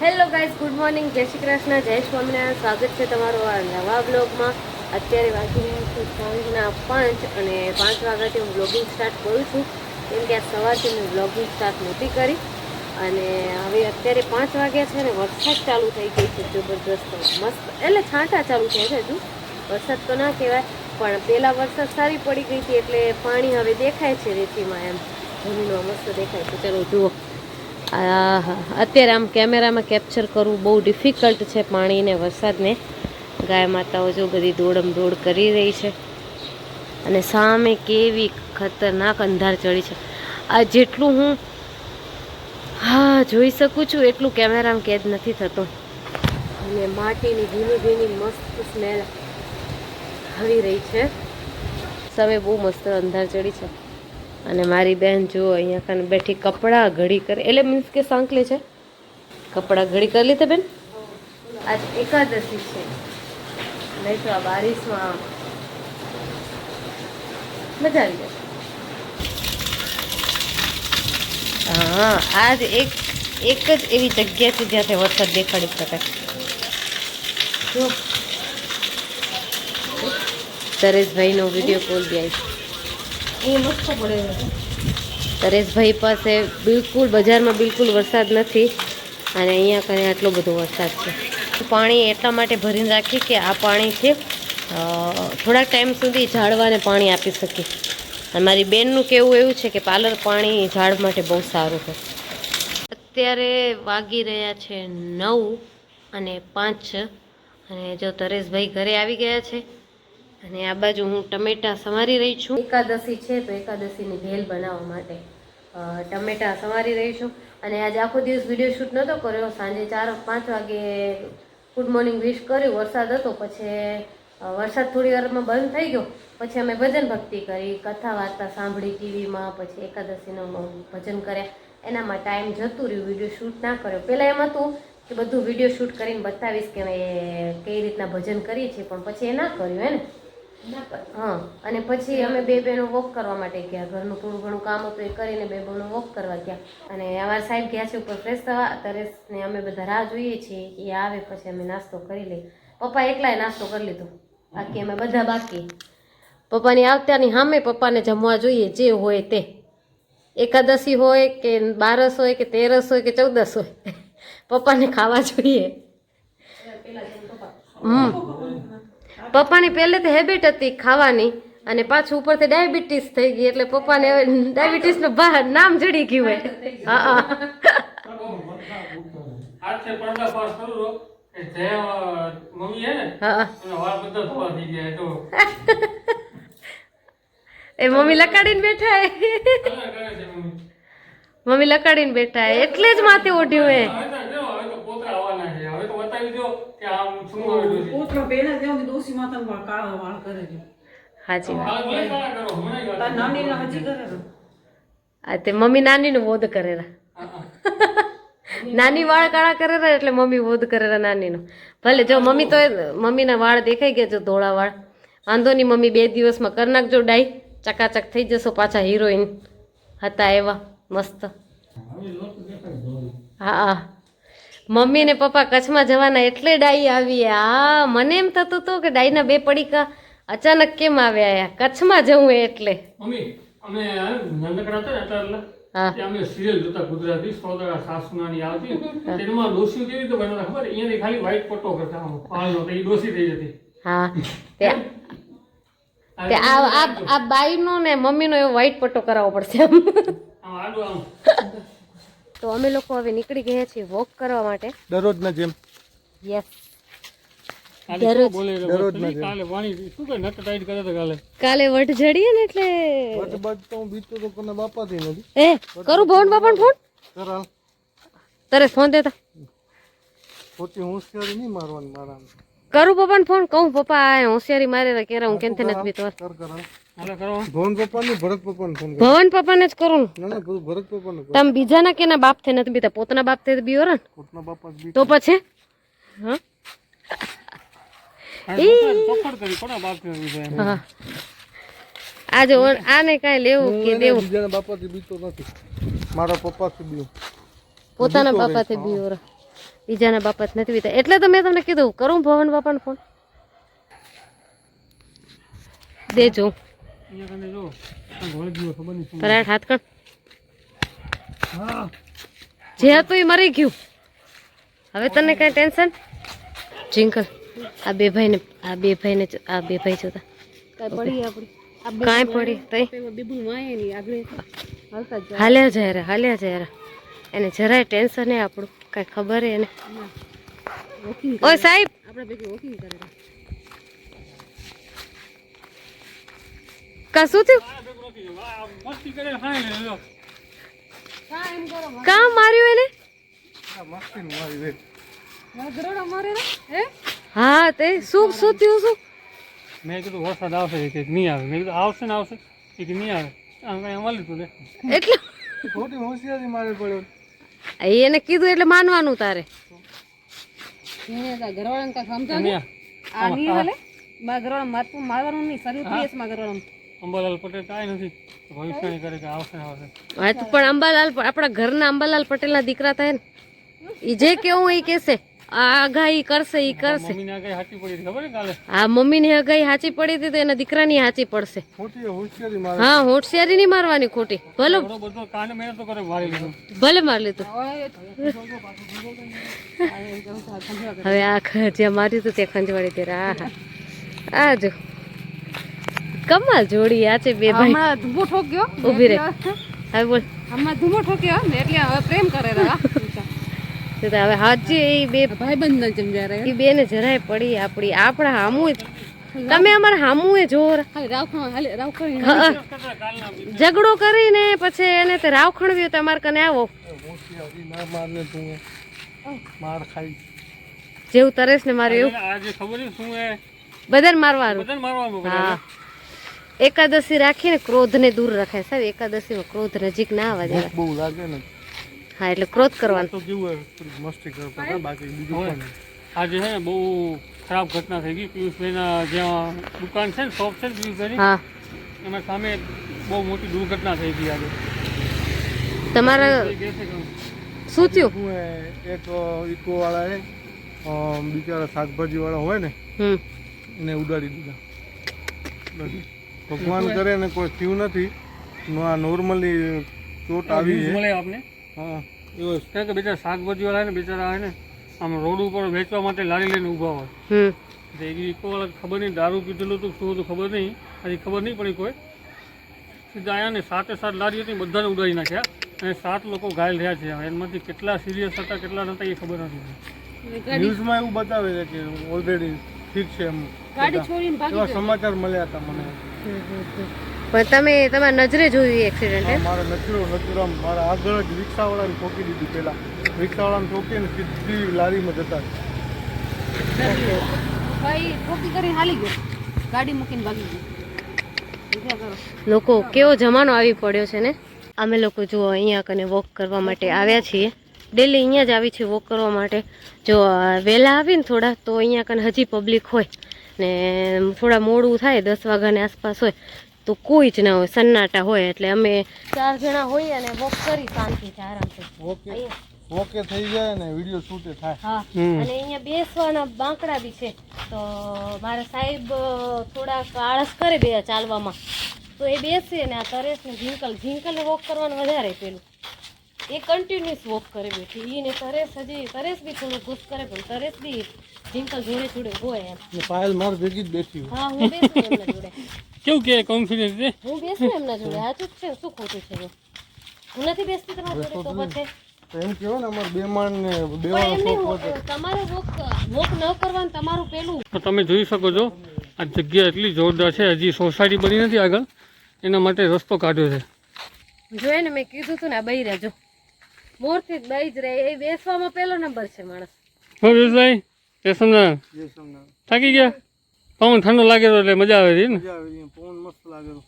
Hello guys good morning જય શ્રી કૃષ્ણ, જય સ્વામિનારાયણ. સ્વાગત છે તમારું આ નવા બ્લોગમાં અત્યારે વાગી રહ્યા છે સાંજના પાંચ અને પાંચ વાગ્યાથી હું બ્લોગિંગ સ્ટાર્ટ કરું છું. કેમ કે આ સવારથી મેં બ્લોગિંગ સ્ટાર્ટ નહોતી કરી. અને હવે અત્યારે પાંચ વાગ્યા છે ને વરસાદ ચાલુ થઈ ગઈ છે. જબરદસ્ત મસ્ત. એટલે છાંટા ચાલુ થયા છે હજુ. વરસાદ તો ના કહેવાય, પણ પહેલાં વરસાદ સારી પડી ગઈ હતી એટલે પાણી હવે દેખાય છે રેતીમાં એમ. જમીનમાં મસ્ત દેખાય છે. ચલો જુઓ. અત્યારે આમ કેમેરામાં કેપ્ચર કરવું બહુ ડિફિકલ્ટ છે પાણીને વરસાદને. ગાય માતાઓ જો બધી દોડમ દોડ કરી રહી છે. અને સામે કેવી ખતરનાક અંધાર ચડી છે. આ જેટલું હું હા, જોઈ શકું છું, એટલું કેમેરામાં કેદ નથી થતો. અને માટીની ભીની ભીની મસ્ત સ્મેલ આવી રહી છે. સામે બહુ મસ્ત અંધાર ચડી છે. અને મારી બેન જુઓ અહીંયા કાને બેઠી કપડાં ઘડી કરે. એટલે મીન્સ કે સાંકલે છે? કપડાં ઘડી કરી લીધા બેન? આજ એકાદશી છે. નહીં તો આ બારિશમાં મજા આવી જશે. હા આજ એક એક જ એવી જગ્યા છે જ્યાંથી વરસાદ દેખાડી શકાય. જો. સરેશભાઈનો વીડિયો કોલ બી આવી તરેશભાઈ પાસે બિલકુલ, બજારમાં બિલકુલ વરસાદ નથી અને અહીંયા કને આટલો બધો વરસાદ છે. પાણી એટલા માટે ભરીને રાખી કે આ પાણીથી થોડાક ટાઈમ સુધી ઝાડવાને પાણી આપી શકીએ અને મારી બેનનું કહેવું એવું છે કે પાર્લર પાણી ઝાડ માટે બહુ સારું છે. અત્યારે વાગી રહ્યા છે નવ અને પાંચ અને જો તરેશભાઈ ઘરે આવી ગયા છે અને આ બાજુ હું ટમેટા સમારી રહી છું. એકાદશી છે, તો એકાદશીની ભેલ બનાવવા માટે ટમેટા સમારી રહી છું. અને આજે આખો દિવસ વીડિયો શૂટ નહોતો કર્યો. સાંજે ચાર, પાંચ વાગે ગુડ મોર્નિંગ વિશ કર્યું. વરસાદ હતો, પછી વરસાદ થોડી વારમાં બંધ થઈ ગયો. પછી અમે ભજન ભક્તિ કરી, કથા વાર્તા સાંભળી ટીવીમાં પછી એકાદશીનો ભજન કર્યા. એનામાં ટાઈમ જતું રહ્યું વીડિયો શૂટ ના કર્યો. પહેલાં એમ હતું કે બધું વીડિયો શૂટ કરીને બતાવીશ કે અમે કઈ રીતના ભજન કરીએ છીએ, પણ પછી એ ના કર્યું, હે ને? હા અને પછી અમે બે બહેનો વોક કરવા માટે ગયા. ઘરનું થોડું ઘણું કામ હતું એ કરીને બે બહેનો વોક કરવા ગયા. અને અમારા સાહેબ ગયા છે ઉપર ફ્રેશ થવા. તરેશને અમે બધા રાહ જોઈએ છીએ કે એ આવે પછી અમે નાસ્તો કરી લઈએ. પપ્પા એકલાએ નાસ્તો કરી લીધો. બાકી અમે બધા બાકી. પપ્પાની આવતાની સામે પપ્પાને જમવા જોઈએ જે હોય તે. એકાદશી હોય કે બારસ હોય કે તેરસ હોય કે ચૌદસ હોય. પપ્પાને ખાવા જોઈએ. હમ. પપ્પાની પહેલેથી હેબિટ હતી ખાવાની અને પાછું ઉપરથી ડાયાબિટીસ થઈ ગઈ એટલે પપ્પાને ડાયાબિટીસનું બહાર નામ જડી ગયું હોય. હા તો તો એ મમ્મી લકાડીને બેઠા મમ્મી. લકાડીને બેઠા એટલે જ માથે ઓઢ્યું હે હવે તો જો હવે તો પોતરા આવવાના છે હવે તો બતાવી પોતરો પહેલા માતાનો કાળો વાળ કરે છે. હાજી વાત. વાત તાર નાની ના હજી કરે ને આ તે મમ્મી નાનીનું વોધ કરેલા. નાની વાળ કાળા કરેલા એટલે મમ્મી બોધ કરેલા નાનીનું. ભલે જો મમ્મી તો મમ્મીના વાળ દેખાઈ ગયા છે ધોળા વાળ. વાંધો નહીં મમ્મી બે દિવસમાં કરી નાખજો ડાઈ. ચકાચક થઈ જશો પાછા હિરોઈન હતા એવા મસ્ત. હા હા. મમ્મી ને પપ્પા કચ્છમાં જવાના એટલે ડાઈ આવી આ મને એમ થતું હતું કે ડાઈના બે પડીકા અચાનક કેમ આવ્યા કચ્છમાં જવું એટલે. મમ્મી અમે નાનકડા હતા એટલે હા. અમે સિરિયલ જોતા ગુજરાતી સોદરા સાસુનાની આવતી. તેમાં ડોસી કેવી રીતે બનાવતા ખબર? અહીંયા ખાલી વ્હાઈટ પટ્ટો કરતા પાલનો તો એ ડોસી થઈ જતી. હા. તે આ આ બાઈનો ને મમ્મીનો એવો વ્હાઈટ પટ્ટો કરાવવો પડશે આમ આડું આમ. તો અમે લોકો હવે નીકળી ગયા છીએ વોક કરવા માટે. દરરોજના જેમ. યસ કાલે શું બોલે રે વસ્તુ નહીં, કાલે પાણી શું કે નટ ટાઈટ કરે તો કાલે? કાલે વટ જડીએ ને એટલે. વટ બાદ તો હું બીતો તો કોને નથી. એ કરું ભવન બાપાને ફોન કરાલ. તારે ફોન દેતા. ખોટી હોશિયારી નહીં મારવાની મારા કરું પપ્પાને ફોન કહું પપ્પા આ હોશિયારી મારે કેરા હું કેનથી નથી બીતો ભવન પપ્પાને ભરત પપ્પાને ફોન ભવન પપ્પાને જ કરું. ના ના ભરત પપ્પાને તમે બીજાના કેના બાપ બાપથી નથી બીતા? પોતાના બાપથી બીઓ ને? બાપા જ તો પછી? હા? ચોખડ કરી કોના બાપ છે હા. આજે આને કાંઈ લેવું કે દેવું? બીજાના બાપાથી બીતો નથી. મારા પપ્પાથી બીઉં પોતાના બાપાથી બીઓ બીજાના બાપત નથી વિતા. એટલે તો મેં તમને કીધું કરું ભવન બાપાને ફોન દેજો કરાટ હાથ કર જે હતું એ મરી ગયું. હવે તને કઈ ટેન્શન? જિંકલ આ બે ભાઈને આ બે ભાઈને આ બે ભાઈ જોતા. કાંઈ પડી તઈ? હાલ્યા જાય હાલ્યા જાય એને જરાય ટેન્શન નહીં આપણું. કાંઈ ખબર હે એને વોકિંગ ઓય સાહેબ! આપણે ભેગી વોકિંગ કરે કા શું થયું? મસ્તી કરે ખાઈ લે લો કામ માર્યું એને? આ મસ્તી મારી દે ગરોડા મારે હે? હા તે શું શું થયું શું? મેં કીધું વરસાદ આવશે એ કે નહીં આવે. મેં કીધું આવશે ને આવશે એ કે નહીં આવે. આમ કઈ અમારે લીધું લે. એટલે ખોટી હોશિયારી મારે પડ્યો. એને કીધું એટલે માનવાનું તારે. એને ગરવાડા કા સમજા નહીં આ નહીં હાલે? મારા ગરવાડા મારતું મારવાનું નહીં શરીર પ્રિયસમાં ગરવાડા અંબાલાલ પટેલ કાંઈ નથી. ભવિષ્યની કરે કે આવશે આવશે. હા તો પણ અંબાલાલ આપણા ઘરના અંબાલાલ પટેલના દીકરા થાય ને. એ જે કેવું એ કહેશે આગાહી કરશે એ કરશે. પડી ખબર ને કાલે? આ મમ્મીની અગાઈ સાચી પડી હતી તો એના દીકરાની સાચી પડશે. ખોટી હોશિયારી મારે. હા હોશિયારી નહીં મારવાની ખોટી. ભલે બધો કાને મહેનત તો કરે મારી લીધું. ભલે માર લીધું. હવે આ જ્યાં માર્યું હતું ત્યાં ખંજવાળી ત્યારે આ હા. આ જો. કમાલ જોડી આ છે બે ભાઈ. હમણાં ધુમો ઠોક્યો. ઊભી રે હવે બોલ. હમણાં ધૂમો ઠોક્યો ને એટલે હવે પ્રેમ કરે રહ્યા તો હવે હાજી એ બે ભાઈબંધ ન સમજાય રહ્યા એ બેને જરાય પડી આપણી આપણા હામું તમે અમારા હામું એ જોર ઝઘડો કરીને પછી એને તે રાવ ખણવ્યો તમારે કને આવો? માર ખાઈ. જેવું તરેસ ને મારે એવું. આજે ખબર છે શું હે બધાને મારવાનું. બધાને મારવાનું હા. એકાદશી રાખીને ક્રોધને દૂર રખાય સાહેબ. એકાદશીમાં ક્રોધ નજીક ના આવવા દેવા બહુ લાગે ને. હા એટલે ક્રોધ કરવાનો. તો કેવું હોય મસ્તી કરતા હતા બાકી બીજું આજે છે ને બહુ ખરાબ ઘટના થઈ ગઈ. પિયુષભાઈના જ્યાં દુકાન છે ને શોપ છે ને પિયુષભાઈની હા. એમાં સામે બહુ મોટી દુર્ઘટના થઈ ગઈ આજે. તમારા શું થયું? હું એક ઇકો વાળા એ બિચારા શાકભાજી વાળા હોય ને એને ઉડાડી દીધા. ભગવાન કરે ને કોઈ થયું નથી. નોર્મલી ચોટ આવી છે. આપને? હા. એવું કે બેચારા શાકભાજી વાળા ને બેચારા આવે ને આમ રોડ ઉપર વેચવા માટે લારી લઈને ઊભા હોય. હમ. એ ઇકો ખબર નહીં દારૂ પીધેલું હતું શું હતું ખબર નહીં. હજી ખબર નહીં પડી કોઈ. સીધા આવ્યા ને સાતે સાત લારી હતી બધાને ઉડાડી નાખ્યા. અને સાત લોકો ઘાયલ થયા છે. એમાંથી કેટલા સિરિયસ હતા કેટલા નતા એ ખબર નથી ન્યૂઝમાં એવું બતાવે છે કે ઓલરેડી ઠીક છે એમ ગાડી બધા. છોડીને ભાગી એવા સમાચાર મળ્યા હતા મને. પણ તમે તમારા નજરે જોયું એક્સિડન્ટ મારે નજરું નચરો આમ મારા આગળ જ રિક્ષાવાળાને ઠોકી દીધું પહેલાં. રિક્ષાવાળાને ઠોકીને સીધી લારીમાં જતા ભાઈ ઠોકી કરી હાલી ગયો. ગાડી મૂકીને ભાગી ગયો. લોકો કેવો જમાનો આવી પડ્યો છે ને? અમે લોકો જો અહીંયા કને વોક કરવા માટે આવ્યા છીએ. ડેલી અહીંયા જ આવી છે વોક કરવા માટે. જો વહેલા આવીને થોડા તો અહીંયા કને હજી પબ્લિક હોય ને થોડા મોડું થાય દસ વાગ્યાની આસપાસ હોય તો કોઈ જ ના હોય સન્નાટા હોય એટલે અમે ચાર જણા હોઈએ અને વોક કરી શાંતિથી આરામથી. ઓકે ઓકે થઈ જાય ને વીડિયો શૂટ થાય. હા. અને અહીંયા બેસવાના બાંકડા બી છે. તો મારા સાહેબ થોડાક આળસ કરે બે ચાલવામાં. તો એ બેસે ને આ તરેશ ને ઝીંકલ ઝીંકલને વોક કરવાનું વધારે પેલું. એ કન્ટિન્યુઅસ વોક કરે બેઠી. એને ને તરેશ હજી તરેશ બી થોડું ઘૂસ કરે પણ તરેશ બી જિંકલ જોડે જોડે હોય એમ. પાયલ માર ભેગી જ બેઠી હા હું બેસું એમના જોડે. કેવું કે કોન્ફિડન્સ છે? હું બેસું એમના જોડે. જ છે શું ખોટું છે હું નથી બેસતી તમારા જોડે તો પછી? એમ કેવો ને અમારે બે માણ ને બે તમારે વોક વોક ન કરવાનું તમારું પેલું. તો તમે જોઈ શકો છો આ જગ્યા એટલી જોરદાર છે હજી સોસાયટી બની નથી આગળ. એના માટે રસ્તો કાઢ્યો છે. જોયે ને મેં કીધું તું ને આ બઈ રહેજો મોરથી જ બઈ જ રહે. એ બેસવામાં પહેલો નંબર છે માણસ. હો વિશભાઈ સ્ટેશનના જે તમને થાકી ગયા? પવન ઠંડો લાગે એટલે મજા આવે છે ને? મજા આવી રહી પવન મસ્ત લાગે તો.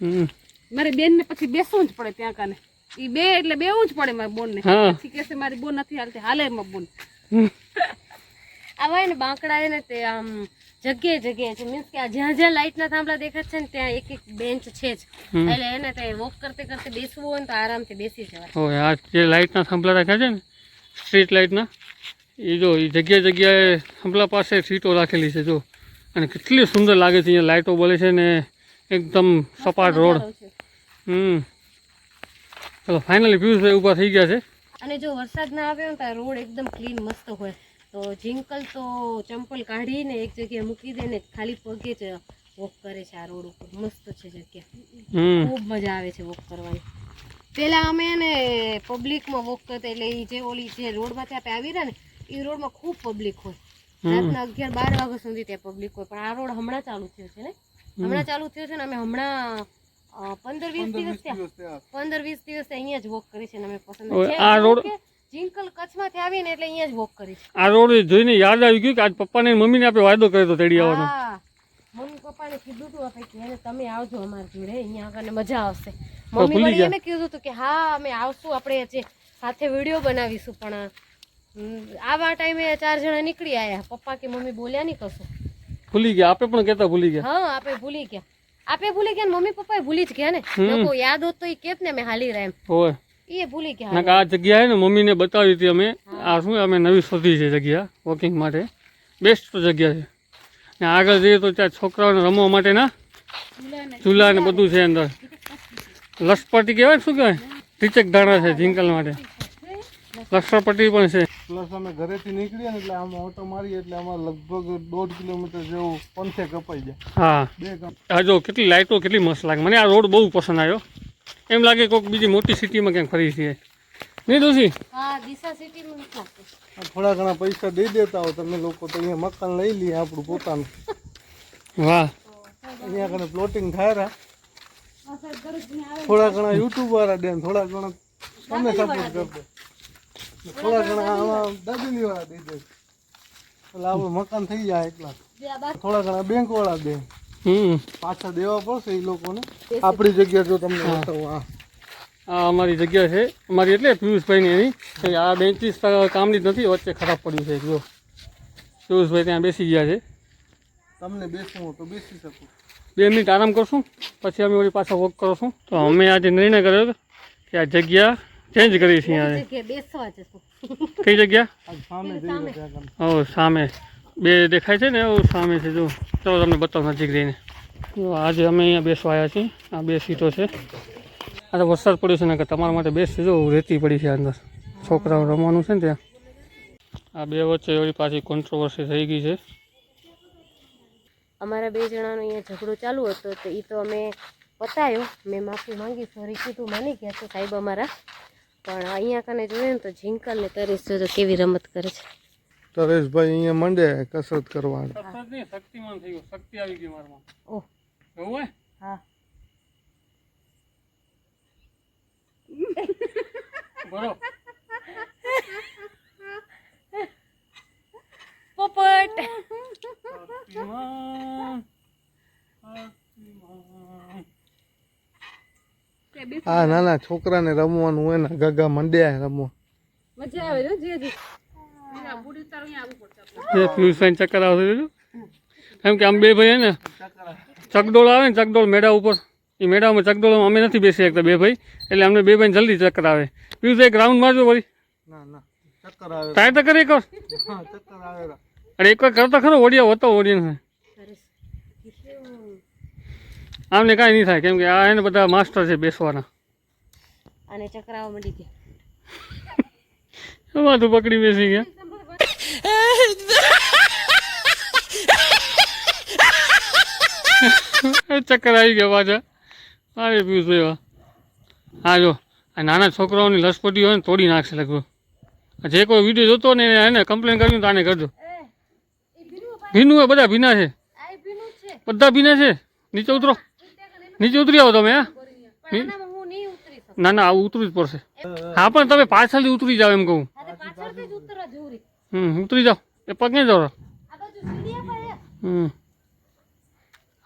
હમ. મારી બેન ને પછી બેસવું જ પડે ત્યાં કાને. ઈ બે એટલે બેવું જ પડે મારી બોન ને પછી કહેશે મારી બોન નથી હાલતી હાલે મારી બોન. આવે ને બાંકડા એને તે આમ જગ્યાએ જગ્યાએ છે. મીન્સ કે આ જ્યાં જ્યાં લાઇટના થાંભલા દેખાય છે ને ત્યાં એક એક બેન્ચ છે જ. એટલે એને તે વોક કરતે કરતે બેસવું હોય ને તો આરામથી બેસી જવાય. આ જે લાઇટના થાંભલા રાખ્યા છે ને સ્ટ્રીટ લાઇટના એ જો એ જગ્યાએ જગ્યાએ થાંભલા પાસે સીટો રાખેલી છે જો. અને કેટલી સુંદર લાગે છે અહીંયા લાઇટો બોલે છે ને એકદમ સપાટ રોડ. હમ. ચલો ફાઇનલી પિયુષભાઈ ઊભા થઈ ગયા છે. અને જો વરસાદ ના આવે ને તો રોડ એકદમ ક્લીન મસ્ત હોય. તો જિંકલ તો ચંપલ કાઢીને એક જગ્યાએ મૂકી દે ને ખાલી પગે જ વોક કરે છે આ રોડ ઉપર. મસ્ત છે જગ્યા. ખૂબ મજા આવે છે વોક કરવાની. પેલા અમે ને પબ્લિકમાં વોક કરતા એટલે એ જે ઓલી જે રોડમાંથી આપણે આવી રહ્યા ને એ રોડમાં ખૂબ પબ્લિક હોય. રાતના અગિયાર બાર વાગ્યા સુધી ત્યાં પબ્લિક હોય. પણ આ રોડ હમણાં ચાલુ થયો છે ને? હમણાં ચાલુ થયો છે ને અમે હમણાં પંદર વીસ દિવસ ત્યાં પંદર વીસ દિવસ અહીંયા જ વોક કરી છે ને અમે પસંદ આ રોડ- જિંકલ કચ્છમાંથી આવીને એટલે અહીંયા જ વોક કરી આ રોડ જોઈને યાદ આવી ગયું કે આજ પપ્પાને મમ્મીને આપણે વાયદો કર્યો હતો તેડી આવવાનો. મમ્મી પપ્પાને કીધું હતું આપણે કે તમે આવજો અમારી જોડે અહીંયા આગળ મજા આવશે. મમ્મી મને કીધું હતું કે હા અમે આવશું આપણે જે સાથે વીડિયો બનાવીશું પણ આવા ટાઈમે ચાર જણા નીકળી આયા. પપ્પા કે મમ્મી બોલ્યા નહીં કશું. ભૂલી ગયા. આપે પણ કેતા ભૂલી ગયા. હા આપે ભૂલી ગયા. આપે ભૂલી ગયા ને મમ્મી પપ્પા ભૂલી જ ગયા ને. લોકો યાદ હોત તો એ કેત ને અમે હાલી રહ્યા એમ. હોય. એ ભૂલી ગયા ના આ જગ્યા ને મમ્મીને બતાવી હતી અમે. આ શું અમે નવી શોધી છે જગ્યા વોકિંગ માટે. બેસ્ટ જગ્યા છે. ને આગળ જઈએ તો ત્યાં છોકરાઓને રમવા માટેના ચૂલા ને બધું છે અંદર. લસપટી કહેવાય શું કહેવાય? ટીચક દાણા છે જિંકલ માટે. લસરપટ્ટી પણ છે. પ્લસ અમે ઘરેથી નીકળીએ ને એટલે આમ ઓટો મારીએ એટલે અમારે લગભગ દોઢ કિલોમીટર જેવું પંથે કપાઈ જાય. હા. બે આ જો કેટલી લાઇટો કેટલી મસ્ત લાગે. મને આ રોડ બહુ પસંદ આવ્યો. એમ લાગે કોઈક બીજી મોટી સિટીમાં ક્યાંક ફરી છીએ નહીં દોશી થોડા ઘણા પૈસા દઈ દેતા હો તમે લોકો તો અહીંયા મકાન લઈ લઈએ આપણું પોતાનું. વાહ. અહીંયા ઘણા પ્લોટિંગ થાય રહ્યા. થોડા ઘણા યુટ્યુબ વાળા દે થોડા ઘણા તમને સપોર્ટ કરજો થોડા ઘણા આમાં દાબેલી વાળા દઈ દે. એટલે આપણું મકાન થઈ જાય એટલા. થોડા ઘણા બેંક વાળા દે. હમ. પાછા દેવા પડશે એ લોકોને. આપણી જગ્યા જો તમને બતાવું આ આ અમારી જગ્યા છે. અમારી એટલે પિયુષભાઈની એની. કે આ બેન્ચીસ કામની જ નથી વચ્ચે ખરાબ પડ્યું છે જો. પિયુષભાઈ ત્યાં બેસી ગયા છે. તમને બેસવું તો બેસી શકો. બે મિનિટ આરામ કરશું પછી અમે વળી પાછા વોક કરશું. તો અમે આજે નિર્ણય કર્યો કે આ જગ્યા ચેન્જ કરી છે કઈ જગ્યા? આ સામે. બે દેખાય છે ને, એવું સામે છે, જો. ચાલો, તમને બતાવું નજીક રહીને. જો, આજે અમે અહીંયા બેસવા આવ્યા છીએ. આ બે સીટો છે. આજે વરસાદ પડ્યો છે ને કે તમારા માટે બેસ્ટ છે, જો. રેતી પડી છે અંદર. છોકરાઓ રમવાનું છે ને ત્યાં. આ બે વચ્ચે એવી પાછી કોન્ટ્રોવર્સી થઈ ગઈ છે. અમારા બે જણાનો અહીંયા ઝઘડો ચાલુ હતો તો એ તો અમે પતાયો. મેં માફી માંગી સોરી કીધું, માની ગયા છે સાહેબ અમારા. પણ અહીંયા કને જોઈએ ને તો ઝીંકલ ને તરેશ જો કેવી રમત કરે છે. તરેશભાઈ અહીંયા મંડે કસરત કરવા શક્તિમાન થઈ ગયું. શક્તિ આવી ગઈ મારમાં. ઓહ એવું હોય? હા. બરો પોપટ. શક્તિમાન શક્તિમાન. નાના છોકરાને રમવાનું હોય ને ગગા મંડ્યા રમવા. મજા આવે જે પિયુષભાઈ ચક્કર આવશે જોજો. કેમ કે આમ બે ભાઈ હે ને ચકડોળ આવે ને ચકડોળ મેળા ઉપર. એ મેળામાં ચકડોળમાં અમે નથી બેસી શકતા બે ભાઈ. એટલે અમને બે ભાઈ જલ્દી ચક્કર આવે. પિયુષભાઈ ગ્રાઉન્ડ મારજો વળી. ના ના. ચક્કર આવે. ટ્રાય તો કરી એક વાર. હા ચક્કર આવે. અરે એક વાર કરતા ખરો ઓડિયા હોતો ઓડિયન્સ આમને કાંઈ નહીં થાય કેમ કે આ એને બધા માસ્ટર છે બેસવાના. અને ચકરાવા મળી ગયા. એમાં તું પકડી બેસી ગયા? ચક્કર આવી ગયા પાછા. મારે પીવું છું એવા હા જો. આ નાના છોકરાઓની લસપટી હોય ને તોડી નાખશે લગભગ. જે કોઈ વીડિયો જોતો ને એને કમ્પ્લેન કર્યું તો આને કરજો. ભીનું હોય બધા ભીના છે. બધા ભીના છે. નીચે ઉતરો. નીચે ઉતરી આવો તમે હા. ના ના આવું ઉતરવું જ પડશે. હા પણ તમે પાછળથી ઉતરી જાઓ એમ કહું. હમ ઉતરી જાઓ. એ પગ નહીં જાઓ. હમ.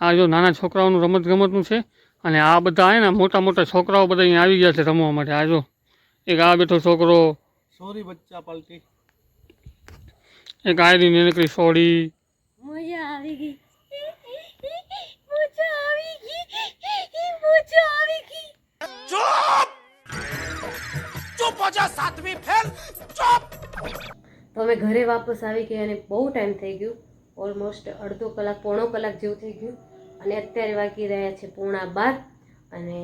આ જો નાના છોકરાઓનું રમત ગમતનું છે અને આ બધા હે ને મોટા મોટા છોકરાઓ બધા અહીંયા આવી ગયા છે રમવા માટે. આ જો એક આ બેઠો છોકરો સોરી બચ્ચા પાલટી. એક આયરી નીકળી સોડી મજા આવી ગઈ. મજા આવી ગઈ. મજા આવી ગઈ. તો અમે ઘરે વાપસ આવી ગયા અને બહુ ટાઈમ થઈ ગયું. ઓલમોસ્ટ અડધો કલાક, પોણો કલાક જેવું થઈ ગયું. અને અત્યારે વાગી રહ્યા છે પૂણા બાર. અને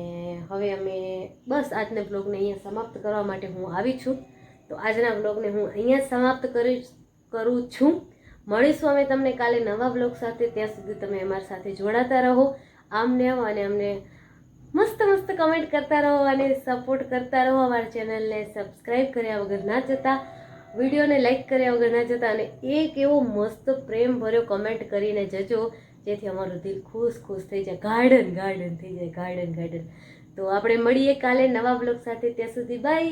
હવે અમે બસ આજના બ્લોગને અહીંયા સમાપ્ત કરવા માટે હું આવી છું. તો આજના બ્લોગને હું અહીંયા સમાપ્ત કરી કરું છું. મળીશું અમે તમને કાલે નવા બ્લોગ સાથે. ત્યાં સુધી તમે અમારી સાથે જોડાતા રહો આમને આવો અને અમને મસ્ત મસ્ત કમેન્ટ કરતા રહો અને સપોર્ટ કરતા રહો અમારી ચેનલને સબસ્ક્રાઈબ કર્યા વગર ના જતા. વિડીયોને લાઈક કર્યા વગર ના જતા અને એક એવો મસ્ત પ્રેમ ભર્યો કમેન્ટ કરીને જજો, જેથી અમારું દિલ ખુશ ખુશ થઈ જાય ગાર્ડન ગાર્ડન થઈ જાય ગાર્ડન ગાર્ડન તો આપણે મળીએ કાલે નવા બ્લોગ સાથે, ત્યાં સુધી બાય